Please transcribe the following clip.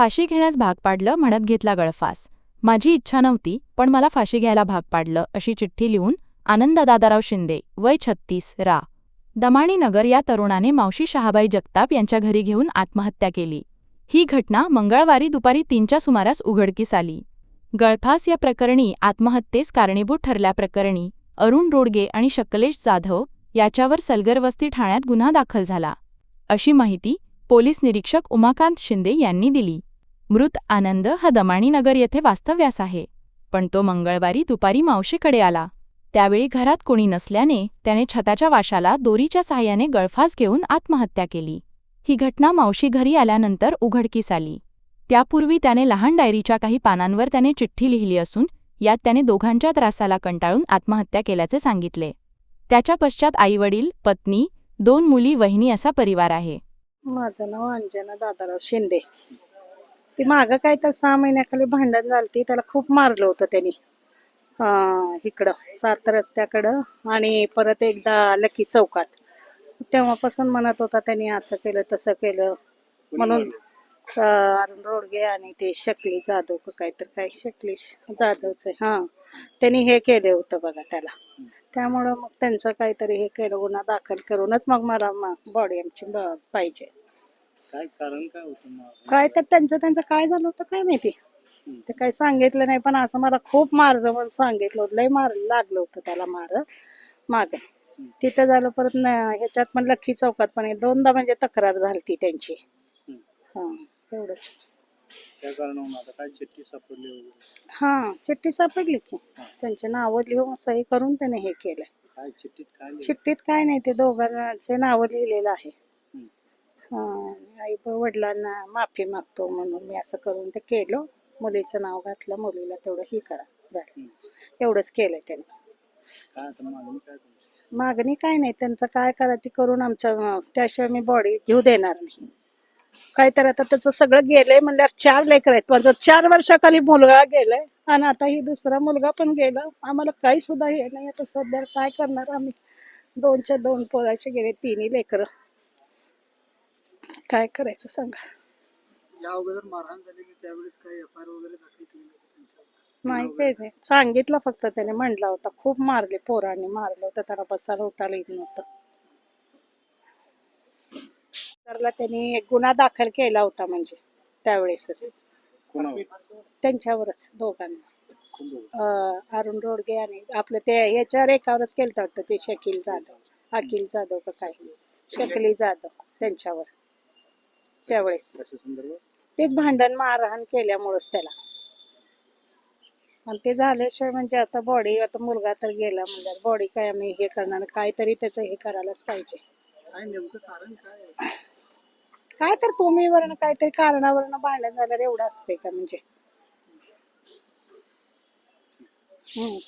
फाशी घेण्यास भाग पाडलं म्हणत घेतला गळफास. माझी इच्छा नव्हती पण मला फाशी घ्यायला भाग पाडलं अशी चिठ्ठी लिहून आनंद दादाराव शिंदे वय छत्तीस रा. दमाणी नगर या तरुणाने मावशी शहाबाई जगताप यांच्या घरी घेऊन आत्महत्या केली. ही घटना मंगळवारी दुपारी तीनच्या सुमारास उघडकीस आली. गळफास या प्रकरणी आत्महत्येस कारणीभूत ठरल्याप्रकरणी अरुण रोडगे आणि शकलेश जाधव याच्यावर सलगरवस्ती ठाण्यात गुन्हा दाखल झाला. अशी माहिती पोलीस निरीक्षक उमाकांत शिंदे यांनी दिली. मृत आनंद हा दमाणी नगर येथे वास्तव्यास आहे. पण तो मंगळवारी दुपारी मावशीकडे आला. त्यावेळी घरात कोणी नसल्याने त्याने छताच्या वाशाला दोरीच्या सहाय्याने गळफास घेऊन आत्महत्या केली. ही घटना मावशी घरी आल्यानंतर उघडकीस आली. त्यापूर्वी त्याने लहान डायरीच्या काही पानांवर त्याने चिठ्ठी लिहिली असून यात त्याने दोघांच्या त्रासाला कंटाळून आत्महत्या केल्याचे सांगितले. त्याच्या पश्चात आईवडील पत्नी दोन मुली वहिनी असा परिवार आहे. माझं नाव अंजना दादाराव शिंदे. ती मागं काय तर सहा महिन्याखाली भांडण झालती त्याला खूप मारलं होतं त्यांनी. इकडं सात रस्त्याकडं आणि परत एकदा लकी चौकात. तेव्हापासून म्हणत होता त्यांनी असं केलं तसं केलं. म्हणून अरुण रोडगे आणि ते शकली जाधव का काहीतरी काय शकली जाधवच हा त्यांनी हे केले होतं बघा त्याला. त्यामुळं मग त्यांचं काहीतरी हे केलं गुन्हा दाखल करूनच मग मला बॉडी आमची पाहिजे. काय कारण काय होतं मग? काय तर त्यांचं त्यांचं काय झालं होतं काय माहिती? ते काही सांगितलं नाही पण असं मला खूप मारलं म्हणून सांगितलं होतं. लय मार लागलं होतं त्याला मार माग. तिथं झालं परत न- ह्याच्यात पण लक्की चौकात पण. दोनदा म्हणजे तक्रार झाली त्यांची. हा तेवढंच. त्या कारणावरून आता काय चिठ्ठी सापडली वगैरे? हा चिठ्ठी सापडली की. त्यांचे नावं लिहून सही करून त्याने हे केलंय काय चिठ्ठीत काय लिहिलं? चिठ्ठीत काय नाही ते दोघांचे नावं लिहिलेलं आहे. हम्म. हा, आई वडिलांना माफी मागतो म्हणून मी असं करून ते केलं. मुलीचं नाव घातलं मुलीला तेवढं ही करा झालं. एवढंच केलंय त्याने. काय आता मागणी काय तुमची? मागणी काय नाही त्यांचं काय करा ती करून आमच्या त्याशिवाय मी बॉडी घेऊ देणार नाही. काय तर आता त्याचं सगळं गेलंय म्हणल्यावर चार लेकर आहेत. माझं चार वर्षाखाली मुलगा गेलाय आणि आता ही दुसरा मुलगा पण गेला. आम्हाला काही सुद्धा हे नाही आता सध्या काय करणार आम्ही? दोनच्या दोन पोराचे गेले तिन्ही लेकर. काय करायचं सांगा. या अगोदर मारहाण झालेली त्यावेळेस काय एफ आय वगैरे दाखल केली नाही काही नाही. सांगितलं फक्त त्याने म्हणला होता खूप मारले पोरांनी मारलं होतं त्याला बसायला उठायला येत नव्हतं. त्यांनी एक गुन्हा दाखल केला होता म्हणजे त्यावेळेसच. त्यांच्यावरच दोघांना. अं, अरुण रोडगे आणि आपलं ते याच्यावर एकावरच केलं वाटतं ते शकील जाधव. अखिल जाधव का काय? शकील जाधव त्यांच्यावर. त्यावेळेस. तेच भांडण मारहाण केल्यामुळंच त्याला. आणि ते झाल्याशिवाय म्हणजे आता बॉडी आता मुलगा तर गेला म्हणजे बॉडी काय आम्ही हे करणार? काहीतरी त्याचं हे करायलाच पाहिजे. काय नेमकं कारण काय आहे? काय तर तुम्ही वरनं काहीतरी कारणावरनं भांडण झाल्यावर एवढं असते का म्हणजे? हम्म.